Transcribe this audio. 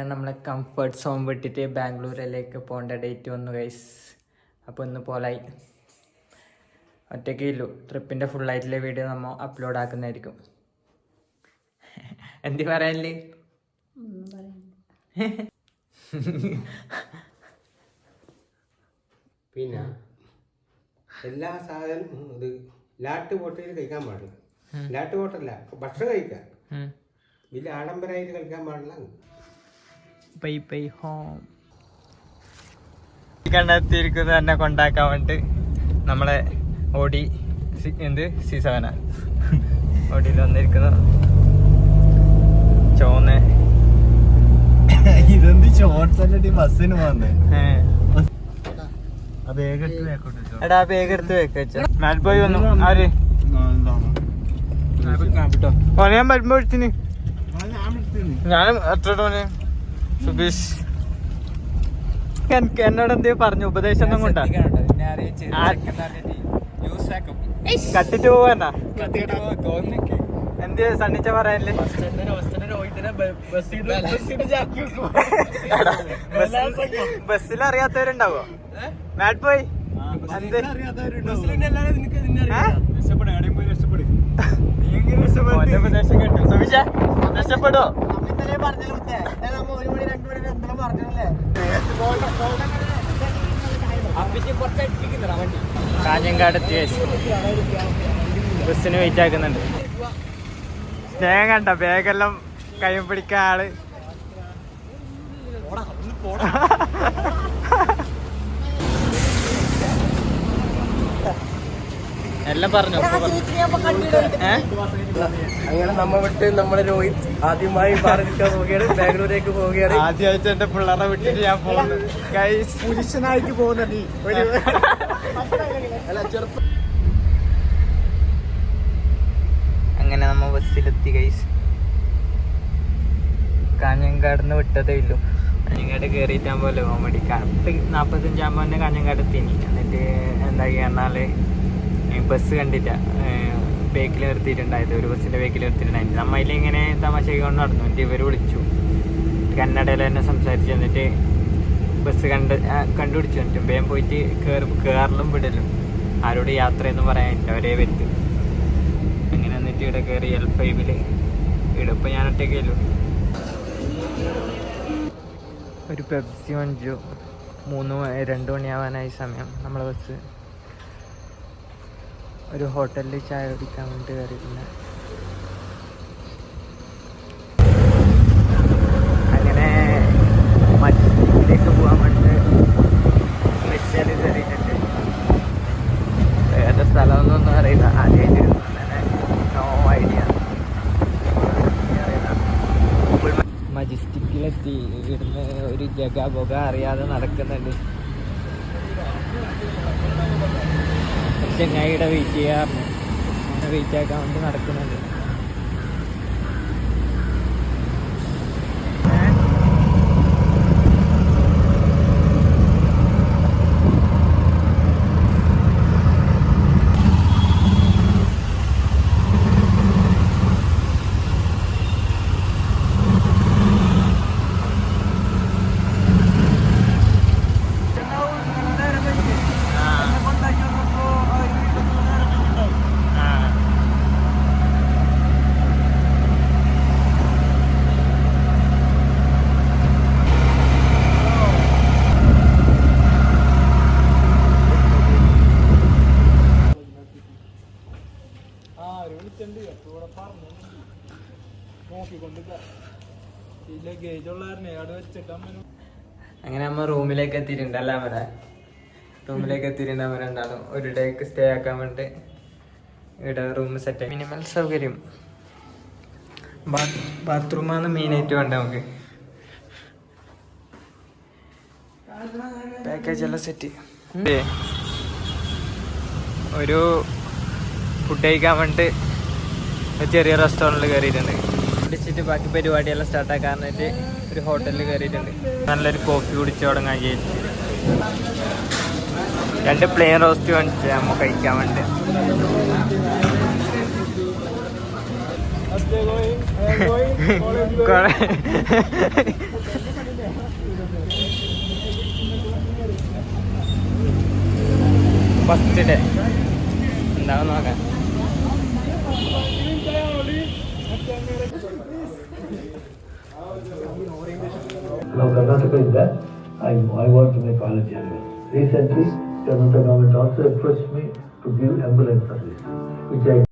അങ്ങനെ നമ്മളെ comfort zone വിട്ടിട്ട് ബാംഗ്ലൂരിലേക്ക് പോകേണ്ട ഡേറ്റ് വന്നു ഗൈസ് അപ്പോൾ ഒന്ന് പോലായി. ഒറ്റയ്ക്ക് ഇല്ലു ട്രിപ്പിന്റെ ഫുള്ളായിട്ടുള്ള വീഡിയോ നമ്മൾ അപ്ലോഡ് ആക്കുന്നതായിരിക്കും. എന്തി പറയാനില്ലേ? പിന്നെ എല്ലാ സാധനവും ഇത് ലാട്ട് പോട്ടയിൽ കഴിക്കാൻ പാടില്ല. ലാട്ട് പോട്ടല്ല ഭക്ഷണം കഴിക്കാം. വലിയ ആഡംബരമായിട്ട് കഴിക്കാൻ പാടില്ല. Bye bye home. കണ്ടെത്തിയിരിക്കുന്നത് തന്നെ കൊണ്ടാക്കാൻ വേണ്ടി നമ്മളെ ഓടി എന്ത്? സി സെവന. ഓടിയിൽ വന്നിരിക്കുന്ന. ചോന്ന്. ഇതെന്ത് ഷോർട്സ് അല്ലേ ബസ്സിന് വന്നേ എടാ ബാഗ് എടുത്ത് വെക്കോ മാറ്റ് ബോയ് വന്നു. ആര്? ഓനെ ഞാൻ വരുമ്പോ എടുത്തിന്. ഞാനും എത്ര ടോന് സുബീഷ്. എന്നോട് എന്തേ പറഞ്ഞു? ഉപദേശം ഒന്നും കൊണ്ടാ? കട്ടിട്ട് പോവാനാ എന്ത് സണ്ണിച്ച പറയാനില്ലേ? ബസ്സിൽ അറിയാത്തവരുണ്ടാവോ? മാറ്റ് ഓന്റെ ഉപദേശം കേട്ടു. സുബീഷ രക്ഷപ്പെടോ? കാഞ്ഞങ്കാട് എത്തിയ ബസ്സിന് വെയിറ്റ് ആക്കുന്നുണ്ട്. സ്നേഹം കണ്ട ബാഗെല്ലാം കൈ പിടിക്കാൻ ആൾ. എല്ലാം പറഞ്ഞു. അങ്ങനെ നമ്മ വിട്ട് നമ്മുടെ രോഹിത് ആദ്യമായി പാറക്കാൻ പോവുകയാണ്. ബാംഗ്ലൂരേക്ക് പോവുകയാണ്. ആദ്യമായിട്ട് എന്റെ പിള്ളേരെ വിട്ടിട്ട് ഞാൻ പോകുന്നു ഗൈസ് പുരുഷനായിട്ട് പോകുന്ന നീ. ഒരു അല്ല ചെറുപ്പം അങ്ങനെ നമ്മ ബസ്സിലെത്തി കൈസ് കാഞ്ഞങ്കാടിന്ന് വിട്ടതേ ഇല്ലു കാഞ്ഞങ്കാട് കയറിയിട്ടാൻ പോലെ കോമഡി കറക്റ്റ് നാൽപ്പത്തഞ്ചാകുമ്പോൾ തന്നെ കാഞ്ഞങ്കാട് എത്തിനി എന്നിട്ട് എന്താ പറഞ്ഞാൽ ബസ് കണ്ടില്ല. ബേക്കിൽ നിർത്തിയിട്ടുണ്ടായത്. ഒരു ബസ്സിന്റെ ബേക്കിൽ നിർത്തിയിട്ടുണ്ടായിരുന്നു. നമ്മയിൽ ഇങ്ങനെ തമാശ കൊണ്ട് നടന്നു. എന്നിട്ട് ഇവർ വിളിച്ചു. കന്നഡയിൽ തന്നെ സംസാരിച്ച്. എന്നിട്ട് ബസ് കണ്ട് കണ്ടുപിടിച്ചു. എന്നിട്ട് വേഗം പോയിട്ട് കയറി കയറലും വിടലും. ആരോട് യാത്രയൊന്നും പറയാനില്ല. അവരെ വരുത്തി അങ്ങനെ എന്നിട്ട് ഇവിടെ കയറി എൽ ഫൈവിൽ ഇവിടെ ഇപ്പം ഞാൻ ഒറ്റയ്ക്കല്ലോ ഒരു പെപ്സി വഞ്ചു മൂന്ന് രണ്ട് മണിയാവാനായി സമയം. നമ്മളെ ബസ്. ഒരു ഹോട്ടലിൽ ചായ കുടിക്കാൻ വേണ്ടി കയറിയിട്ടുണ്ട് അങ്ങനെ മറ്റിലേക്ക് പോകാൻ വേണ്ടി മെച്ചൽ കയറിയിട്ടുണ്ട് ഏതാ അറിയില്ല. ആദ്യമായിട്ട് നോ മജിസ്റ്റിക്കിലെത്തി ഇവിടുന്ന് ഒരു ജഗ പുക അറിയാതെ നടക്കുന്നുണ്ട്. ചെങ്ങായിയുടെ വെയിറ്റ് ചെയ്യാറുണ്ട് വെയിറ്റ് ആക്കാൻ വേണ്ടി നടക്കുന്നുണ്ട്. അങ്ങനെ അമ്മ റൂമിലേക്ക് എത്തിയിട്ടുണ്ട് അല്ല അവരെ? റൂമിലേക്ക് എത്തിയിട്ടുണ്ട് രണ്ടാളും ഒരു ഡേക്ക് സ്റ്റേ ആക്കാൻ വേണ്ടി ഇവിടെ റൂം സെറ്റ് മിനിമൽ സൗകര്യം. ബാത്റൂമാണ് മെയിനായിട്ട് വേണ്ട നമുക്ക്? പാക്കേജ് എല്ലാം സെറ്റ് ഒരു ഫുഡ് കഴിക്കാൻ വേണ്ടിട്ട് ചെറിയ റെസ്റ്റോറന്റിൽ കയറിയിട്ടുണ്ട് കുടിച്ചിട്ട് ബാക്കി പരിപാടിയെല്ലാം വേണ്ടി ഒരു ഹോട്ടലിൽ കയറിയിട്ടുണ്ട്. നല്ലൊരു കോഫി കുടിച്ച് തുടങ്ങാൻ ചേച്ചി രണ്ട് പ്ലെയിൻ റോസ്റ്റ് വേണ്ടി നമ്മൾ കഴിക്കാൻ വേണ്ടി. ഫസ്റ്റ് ഡേ എന്താവും നോക്കാം. Now Karnataka is that. I, I want to make college ambulance. Recently, Karnataka government also approached me to give ambulance service, which I